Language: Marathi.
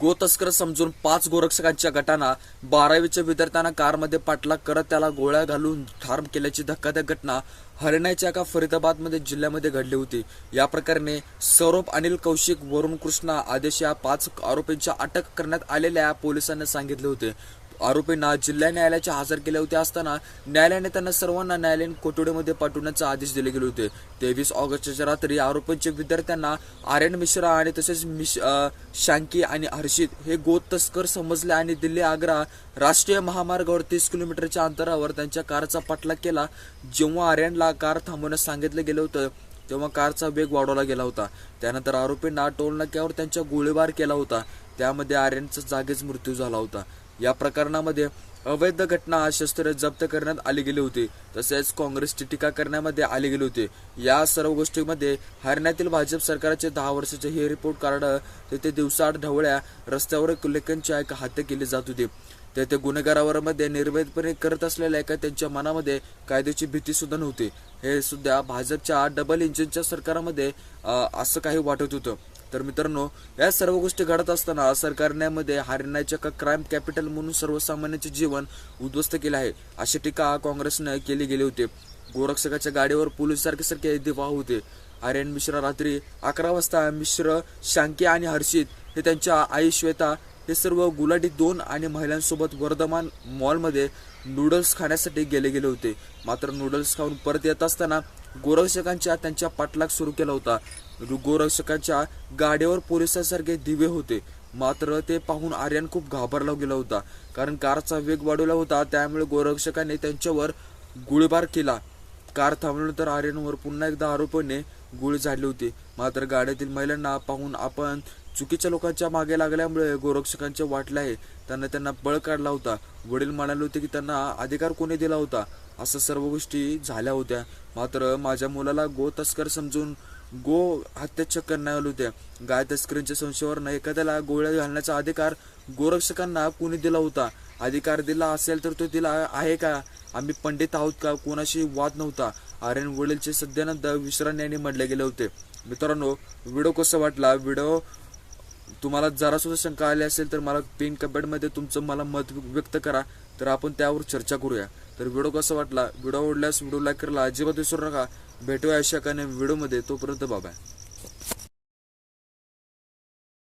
गोतस्कर समजून पाच गोरक्षकांच्या गटांना बारावीच्या विद्यार्थ्यांना कारमध्ये पाठलाग करत त्याला गोळ्या घालून ठार केल्याची धक्कादायक घटना हरियाणाच्या एका फरीदाबादमध्ये जिल्ह्यामध्ये घडली होती. या प्रकरणी सौरभ अनिल कौशिक वरुण कृष्णा आदेश या पाच आरोपींच्या अटक करण्यात आलेल्या पोलिसांनी सांगितले होते. आरोपींना जिल्हा न्यायालयाच्या हजर केले होते असताना न्यायालयाने त्यांना सर्वांना न्यायालयीन कोठडीमध्ये पाठवण्याचे आदेश दिले गेले होते. तेवीस ऑगस्टच्या रात्री आरोपींचे विद्यार्थ्यांना आर्यन मिश्रा आणि तसेच मिश शांकी आणि हर्षित हे गोत तस्कर समजले आणि दिल्ली आग्रा राष्ट्रीय महामार्गावर तीस किलोमीटरच्या अंतरावर त्यांच्या कारचा पाठलाग केला. जेव्हा आर्यनला कार थांबवण्यास सांगितलं गेलं होतं तेव्हा कारचा वेग वाढवला गेला होता. त्यानंतर आरोपींना टोल नाक्यावर त्यांच्या गोळीबार केला होता. त्यामध्ये आर्यनचा जागीच मृत्यू झाला होता. या प्रकरणामध्ये अवैध घटना शस्त्र जप्त करण्यात आली गेली होती. तसेच काँग्रेसची टीका करण्यामध्ये आली गेली होती. या सर्व गोष्टीमध्ये हरण्यातील भाजप सरकारचे दहा वर्षाचे हे रिपोर्ट कार्ड तेथे दिवसाआड ढवळ्या रस्त्यावर एक लेखनच्या एक हत्या केली जात होती. तेथे गुन्हेगारावर मध्ये निर्भयपणे करत असलेल्या एका त्यांच्या मनामध्ये कायद्याची भीती सुद्धा नव्हती. हे सुद्धा भाजपच्या डबल इंजिनच्या सरकारामध्ये असं काही वाटत होतं. तर मित्रांनो या सर्व गोष्टी घडत असताना सरकारने हरियाणाच्या का क्राईम कॅपिटल म्हणून सर्वसामान्यांचे जीवन उद्ध्वस्त केले आहे. अशी टीका काँग्रेसने केली गेली होती. गोरक्षकाच्या गाडीवर पोलीस सारखे सारखे दिवा होते. आर्यन मिश्रा रात्री अकरा वाजता मिश्र शांकी आणि हर्षित हे त्यांच्या आई श्वेता हे सर्व गुलाटी दोन आणि महिलांसोबत वर्धमान मॉलमध्ये नूडल्स खाण्यासाठी गेले गेले होते. मात्र नूडल्स खाऊन परत येत असताना गोरक्षकांच्या त्यांच्या पाठलाग सुरू केला होता. गोरक्षकांच्या गाडीवर पोलिसांसारखे दिवे होते. मात्र ते पाहून आर्यन खूप घाबरला गेला होता. कारण कारचा वेग वाढवला होता त्यामुळे गोरक्षकांनी त्यांच्यावर गोळीबार केला. कार थांबल्यानंतर आर्यनवर पुन्हा एकदा आरोपीने गुळ झाडले होते. मात्र गाड्यातील महिलांना पाहून आपण चुकीच्या लोकांच्या मागे लागल्यामुळे गोरक्षकांचे वाटले आहे. त्यांना त्यांना बळ काढला होता. वडील म्हणाले होते की त्यांना अधिकार कोणी दिला होता? असं सर्व गोष्टी झाल्या होत्या. मात्र माझ्या मुलाला गो तस्कर समजून गो हत्याच्या करण्यात आले होत्या. गाय तस्करींच्या संशयावर एखाद्याला गोळ्या घालण्याचा अधिकार गोरक्षकांना कोणी दिला होता? अधिकार दिला असेल तर तो दिला आहे का? आम्ही पंडित आहोत का? कोणाशी वाद नव्हता. आर्यन वडीलचे सध्यानंद विश्रांत यांनी म्हटले गेले होते. मित्रांनो व्हिडिओ कसा वाटला? व्हिडिओ तुम्हाला जरा सुद्धा शंका आली असेल तर मला पिन कमेंटमध्ये तुमचं मला मत व्यक्त करा. तर आपण त्यावर चर्चा करूया. तर व्हिडिओ कसा वाटला? व्हिडिओ आवडल्यास व्हिडिओ लाईक करायला अजिबात विसरू नका. भेटूया अशा काही व्हिडिओमध्ये. तोपर्यंत बाबा